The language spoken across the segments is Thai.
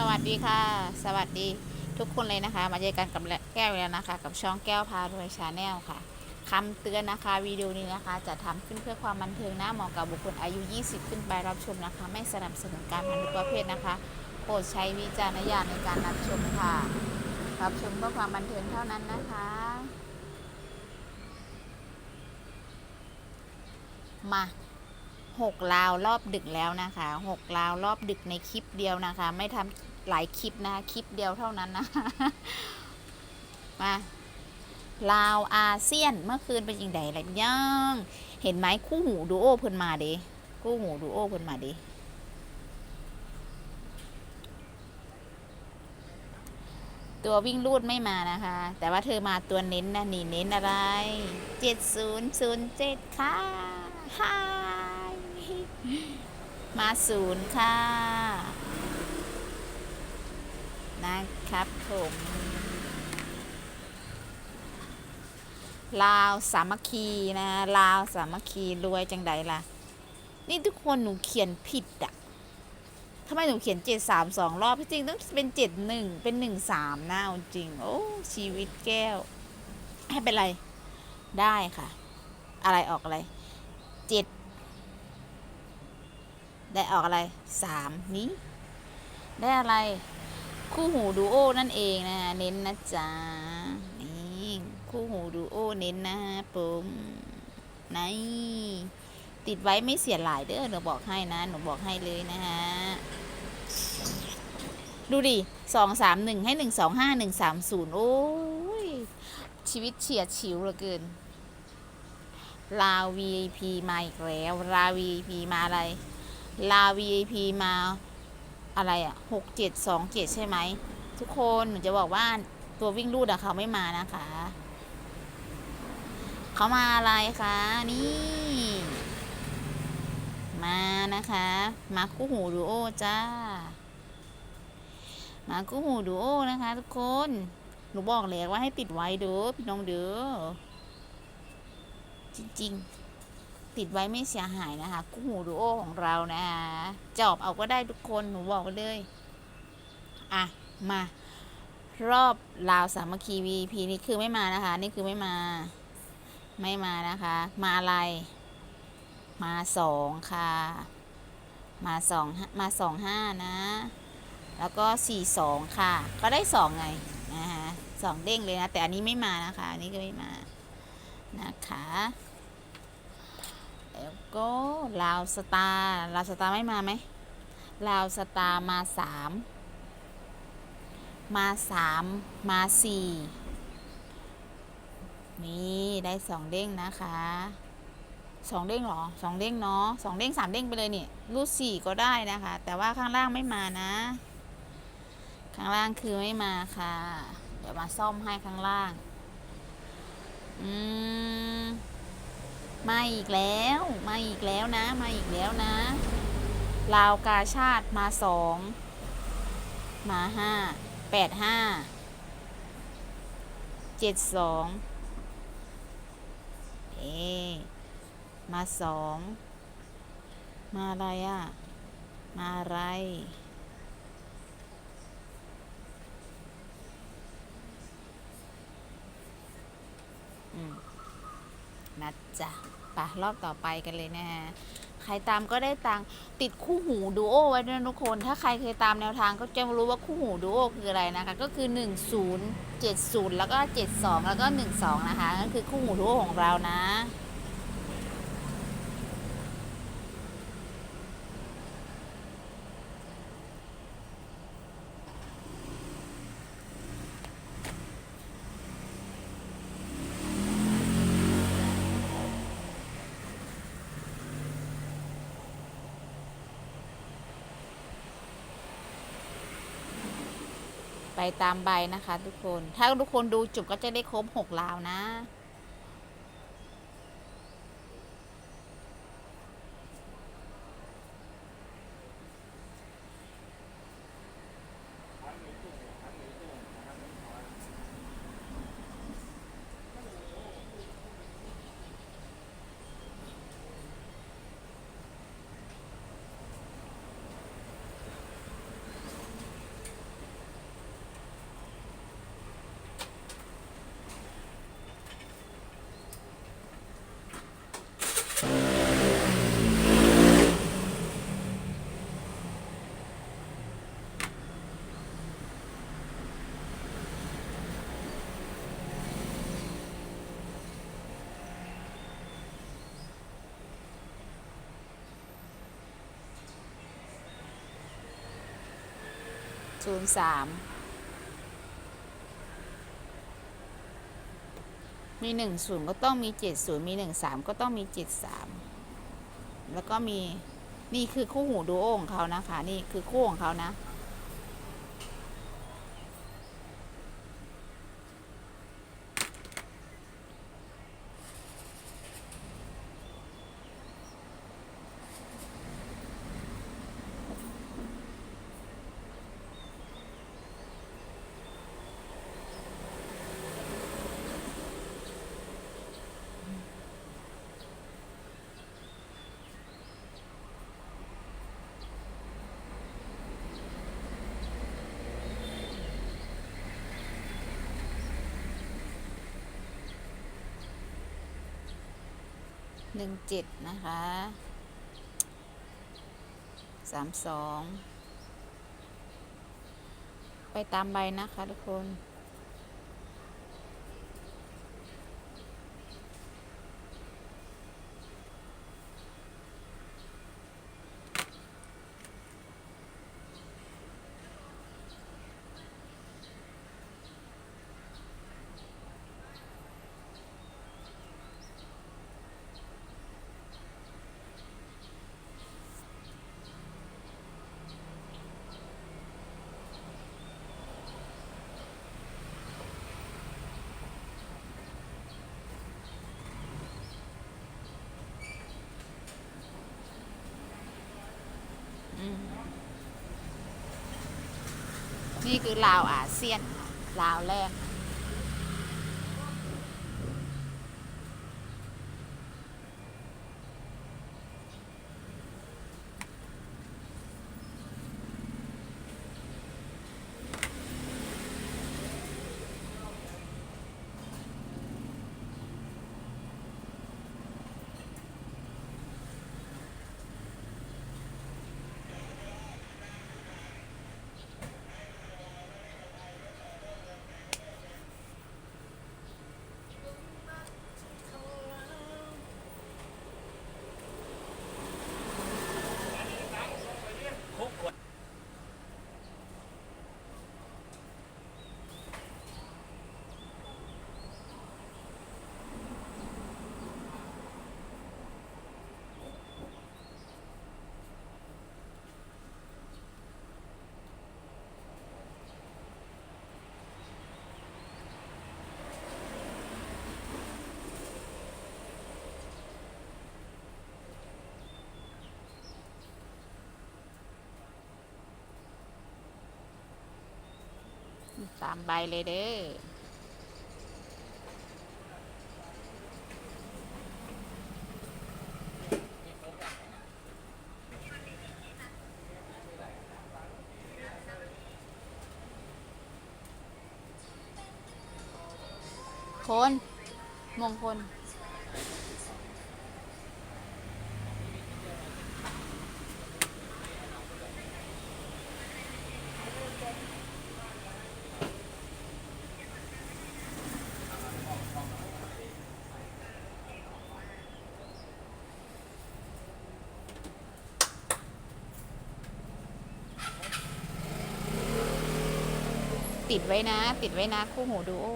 สวัสดีค่ะ สวัสดีทุกคนเลยนะคะ มาเจอกันกับแก้วแล้วนะคะ กับช่องแก้วพารวยชาแนลค่ะคำเตือนนะคะวิดีโอนี้นะคะ จะทำขึ้นเพื่อความบันเทิงนะเหมาะกับบุคคลอายุ 20 ขึ้นไปรับชมนะคะ ไม่สนับสนุนการพนันทุกประเภทนะคะโปรดใช้วิจารณญาณในการรับชมค่ะ รับชมเพื่อความบันเทิงเท่านั้นนะคะมา หกลาวรอบดึกแล้วนะคะหกลาวรอบดึกในคลิปเดียวนะคะ ไม่ทำหลายคลิปนะคะคลิปเดียวเท่านั้นนะมาลาวอาเซียนเมื่อคืนเป็นยังไงล่ะย่างเห็นไหมคู่หูดูโอเพิ่นมาเด้คู่หูดูโอเพิ่นมาเด้ตัววิ่งลูดไม่มานะคะ แต่ว่าเธอมาตัวเน้นนะนี่เน้นอะไรเจ็ดศูนย์ศูนย์เจ็ดค่ะฮา มาศูนย์ค่ะ นะครับผม ลาวสามัคคีนะ ลาวสามัคคีรวยจังใดล่ะ นี่ทุกคนหนูเขียนผิดอะทำไมหนูเขียนเจ็ดสามสองรอบที่จริงต้องเป็นเจ็ดหนึ่งเป็นหนึ่งสามนะาจริง โอ้ชีวิตแก้ว ให้เป็นไร ได้ค่ะ อะไรออกอะไรเจ็ด ได้ออกอะไรสามนี้ ได้อะไร คู่หูดูโอนั่นเองนะเน้นนะจ๊ะนี่คู่หูดูโอเน้นนะผมนี่ติดไว้ไม่เสียหลายเด้อหนูบอกให้นะหนูบอกให้เลยนะฮะดูดิสองสามหนึ่งให้หนึ่งสองห้าหนึ่งสามศูนย์โอ้ย ชีวิตเฉียดฉิวเหลือเกิน ลาว VIP มาอีกแล้ว ลาว VIP มาอะไร ลาว VIP มาอะไรอะหกเจ็ดสองเจ็ดใช่ไหม ทุกคนหนูจะบอกว่าตัววิ่งรูดอะเขาไม่มานะคะ เขามาอะไรคะนี่ มานะคะ มาคู่หูดูโอจ้า มาคู่หูดูโอนะคะ ทุกคน หนูบอกเลยว่าให้ติดไว้เด้อพี่น้องเด้อจริง ๆ ติดไว้ไม่เสียหายนะคะคู่หูดูโอของเรานะคะจอบเอาก็ได้ทุกคนหนูบอกเลย อะ มารอบลาวสามัคคี VP นี่คือไม่มานะคะ นี่คือไม่มา ไม่มานะคะ มาอะไร มาสองค่ะ มาสองมาสองห้านะ แล้วก็สี่สองค่ะ ก็ได้สองไงนะคะสองเด้งเลยนะ แต่อันนี้ไม่มานะคะ อันนี้ก็ไม่มานะคะ แล้วก็ลาวสตาร์ลาวสตาร์ไม่มาไหมลาวสตาร์มาสามมาสามมาสี่นี่ได้สองเด้งนะคะสองเด้งหรอสองเด้งเนาะสองเด้งสามเด้งไปเลยนี่รูดสี่ก็ได้นะคะ แต่ว่าข้างล่างไม่มานะ ข้างล่างคือไม่มาค่ะ เดี๋ยวมาซ่อมให้ข้างล่าง อืม มาอีกแล้ว มาอีกแล้วนะ มาอีกแล้วนะ ลาวกาชาติมาสอง มาห้า แปดห้า เจ็ดสอง เอ มาสอง มาอะไรอะมาอะไรอืม นะจ๊ะไปรอบต่อไปกันเลยนะฮะใครตามก็ได้ตังติดคู่หูดูโอไว้ด้วยทุกคน ถ้าใครเคยตามแนวทางก็จะรู้ว่าคู่หูดูโอคืออะไรนะคะ ก็คือ 10 70 แล้วก็ 72 แล้วก็ 12 นะคะก็คือคู่หูดูโอของเรานะ ไปตามใบนะคะทุกคน ถ้าทุกคนดูจบก็จะได้ครบหกลาวนะ ศูนย์สามมีหนึ่งศูนย์ก็ต้องมีเจ็ดศูนย์มีหนึ่งสามก็ต้องมีเจ็ดสามแล้วก็มีนี่คือคู่หูดูโอของเขานะคะ นี่คือคู่ของเขานะ หนึ่งเจ็ดนะคะสามสองไปตามใบนะคะทุกคน นี่คือลาวอาเซียนลาวแรก ตามใบเลยเด้อคน มงคล ติดไว้นะ ติดไว้นะคู่หูดูโอ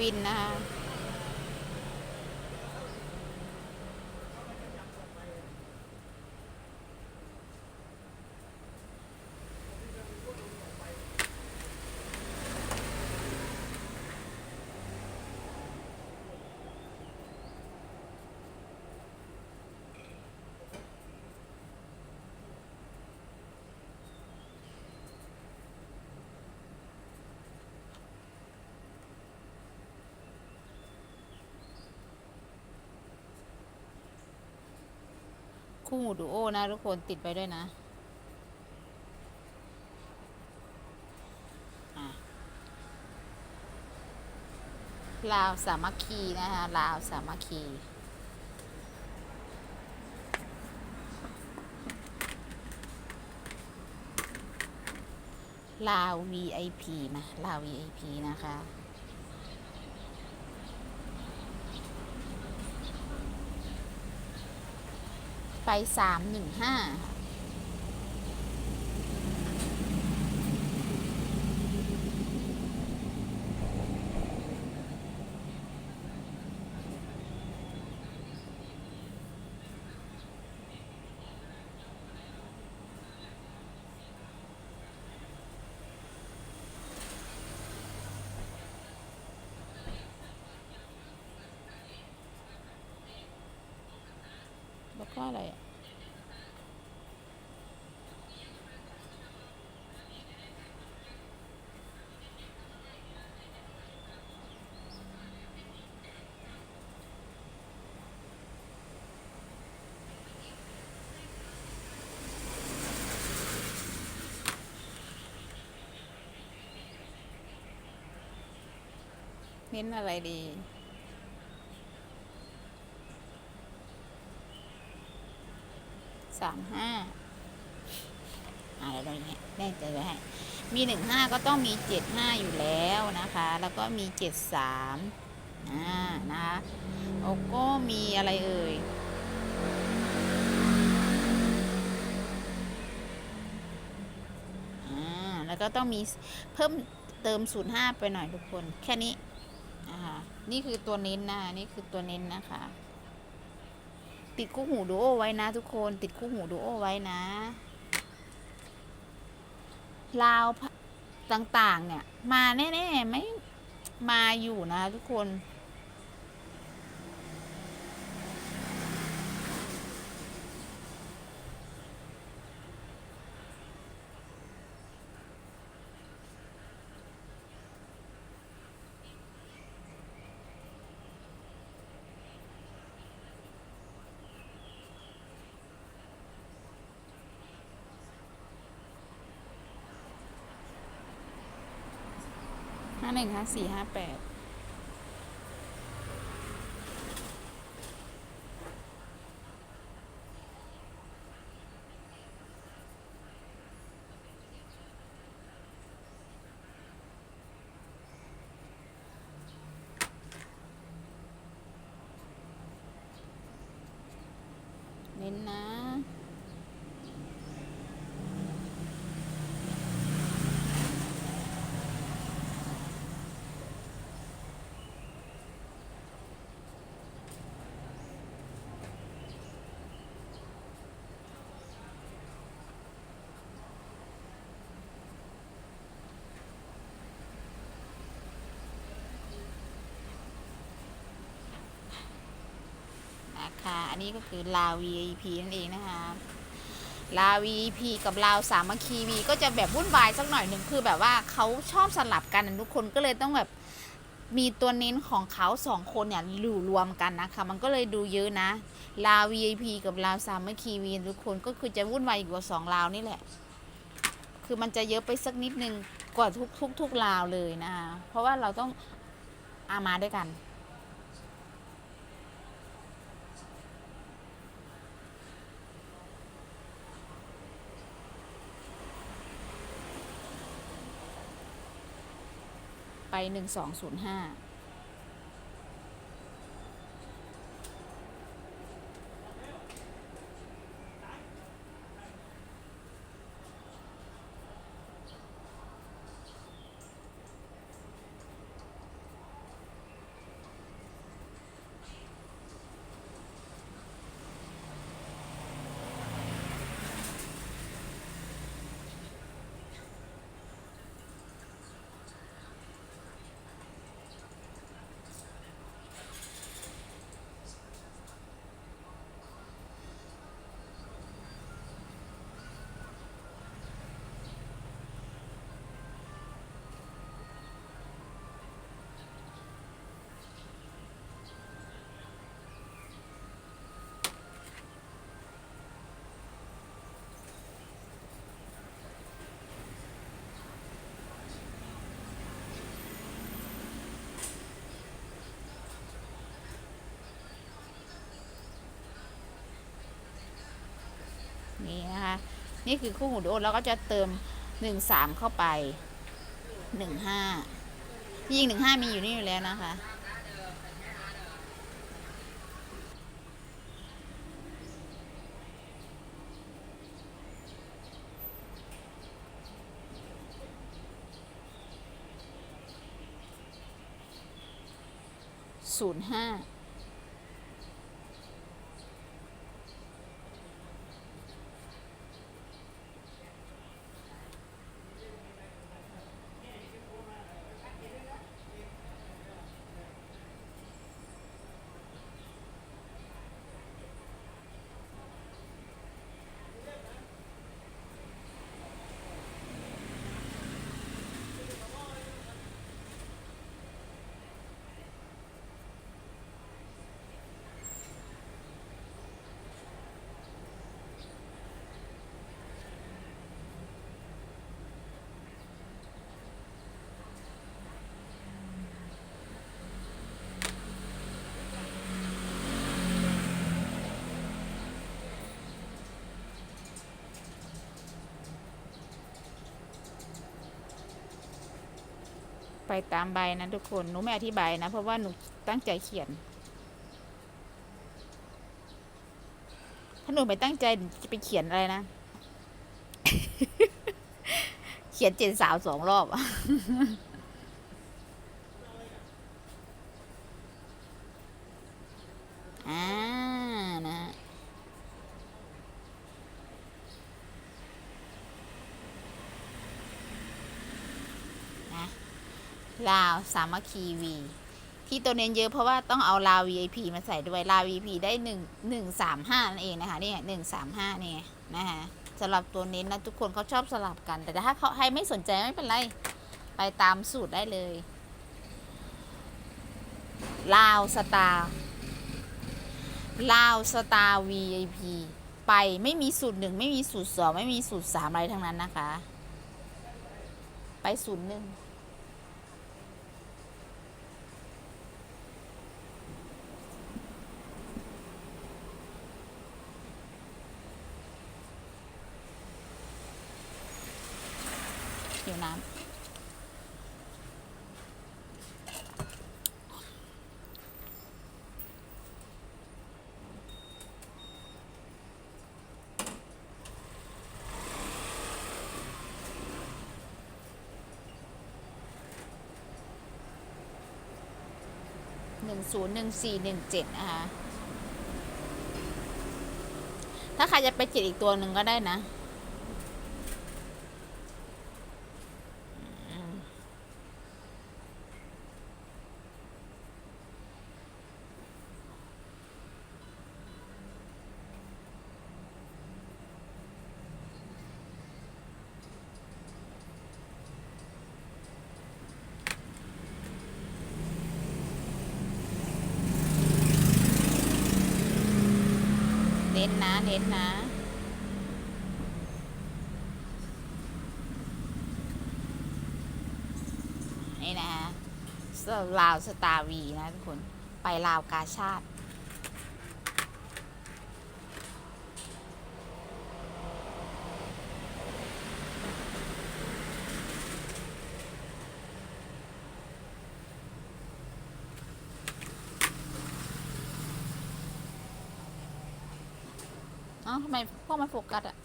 วินนะ คู่หูดูโอนะทุกคนติดไปด้วยนะอะลาวสามัคคีนะคะลาวสามัคคีลาว VIP มาลาว VIP นะคะ ไป 315 เน้นอะไรดี สามห้าอะไรอย่างเงี้ยแน่ใจไว้ให้มีหนึ่งห้าก็ต้องมีเจ็ดห้าอยู่แล้วนะคะ แล้วก็มีเจ็ดสามอ่านะคะแล้วก็มีอะไรเอ่ยอ่าแล้วก็ต้องมีเพิ่มเติมศูนย์ห้าไปหน่อยทุกคน แค่นี้ นะคะนี่คือตัวเน้นนะนี่คือตัวเน้นนะคะ ติดคู่หูดูโอไว้นะ ทุกคนติดคู่หูดูโอไว้นะลาวต่างๆ เนี่ย มาแน่ๆไม่มาอยู่นะทุกคน ห้าหนึ่งห้าสี่ห้าแปดเน้นนะ นะ ค่ะ อันนี้ก็คือลาว VIP นั่นเองนะคะลาว VIP กับลาวสามัคคีวีก็จะแบบวุ่นวายสักหน่อยหนึ่งคือแบบว่าเขาชอบสลับกันทุกคนก็เลยต้องแบบมีตัวเน้นของเขาสองคนเนี่ยอยู่รวมกันนะคะ มันก็เลยดูเยอะนะลาว VIP กับลาวสามัคคีวีทุกคนก็คือจะวุ่นวายอยู่กว่าสองลาวนี่แหละ คือมันจะเยอะไปสักนิดนึงกว่าทุกทุกทุกลาวเลยนะคะเพราะว่าเราต้องอามาด้วยกัน ไป1205 นี่นะคะ นี่คือคู่หูดูโอแล้วก็จะเติมหนึ่งสามเข้าไปหนึ่งห้าที่ยิงหนึ่งห้ามีอยู่นี่อยู่แล้วนะคะศูนย์ห้า ไปตามใบนะทุกคนหนูไม่อธิบายนะ เพราะว่าหนูตั้งใจเขียน ถ้าหนูไม่ตั้งใจจะไปเขียนอะไรนะ เขียนเจนสาวสองรอบอะ อ่านะ นะ ลาวสามัคคีวีที่ตัวเน้นเยอะเพราะว่าต้องเอาลาว VIP มาใส่ด้วยลาว VIP ได้หนึ่งหนึ่งสามห้านั่นเองนะคะเนี่ยหนึ่งสามห้าเนี่ยนะคะสำหรับตัวเน้นนะทุกคนเขาชอบสลับกัน แต่ถ้าเขาใครไม่สนใจไม่เป็นไร ไปตามสูตรได้เลยลาวสตาร์ลาวสตาร์ VIP ไปไม่มีสูตรหนึ่งไม่มีสูตรสองไม่มีสูตรสามอะไรทั้งนั้นนะคะ ไปศูนย์หนึ่ง น้ำหนึ่งศูนย์หนึ่งสี่หนึ่งเจ็ดนะคะถ้าใครจะไปเจ็ดอีกตัวหนึ่งก็ได้นะ เน้นนะ เน้นนะ นี่นะฮะลาวสตาร์วีนะทุกคน ไปลาวกาชาติ เอ้าทำไมพวกมันโฟกัสอะ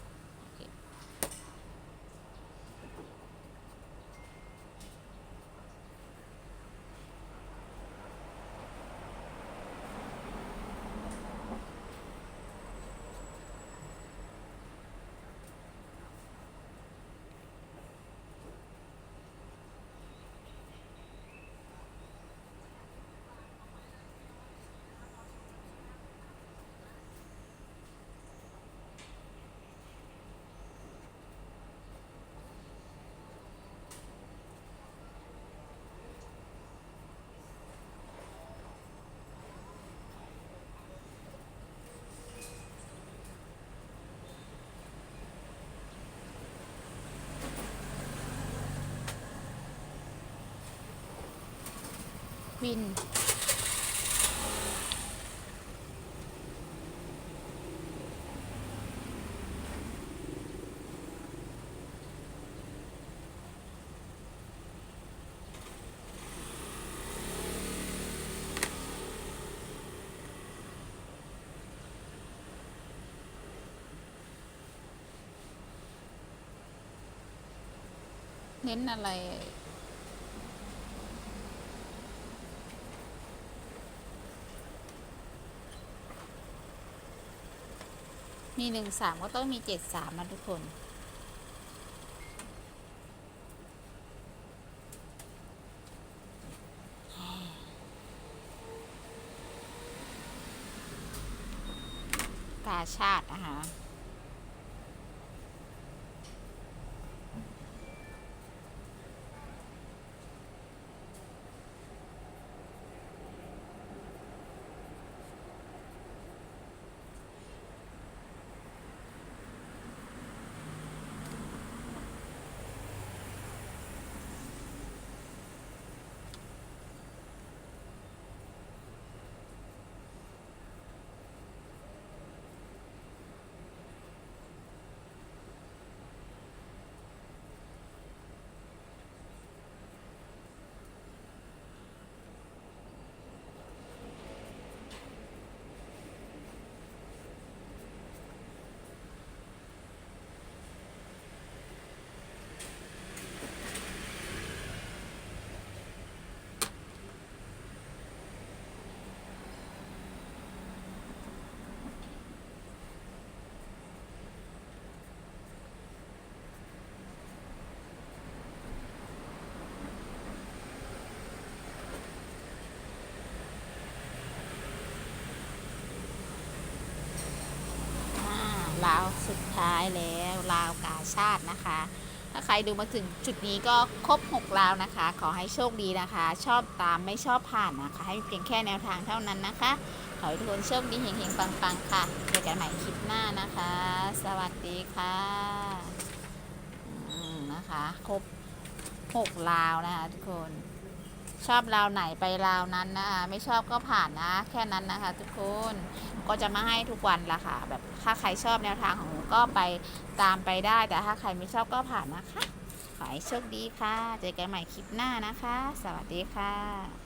วิน เน้นอะไร มีหนึ่งสามก็ต้องมีเจ็ดสามนะทุกคน กาชาตินะคะ อ่าลาว สุดท้ายแล้วลาวกาชาตินะคะ ถ้าใครดูมาถึงจุดนี้ก็ครบ6ลาวนะคะ ขอให้โชคดีนะคะ ชอบตามไม่ชอบผ่านนะคะ ให้เพียงแค่แนวทางเท่านั้นนะคะ ขอให้ทุกคนโชคดีเฮงๆปังๆค่ะเจอกันใหม่คลิปหน้านะคะ สวัสดีค่ะนะคะ ครบ6ลาวนะคะทุกคน ชอบลาวไหนไปลาวนั้นนะคะไม่ชอบก็ผ่านนะ แค่นั้นนะคะ ทุกคนก็จะมาให้ทุกวันละค่ะ แบบถ้าใครชอบแนวทางของหนูก็ไปตามไปได้ แต่ถ้าใครไม่ชอบก็ผ่านนะคะ ขอให้โชคดีค่ะ เจอกันใหม่คลิปหน้านะคะ สวัสดีค่ะ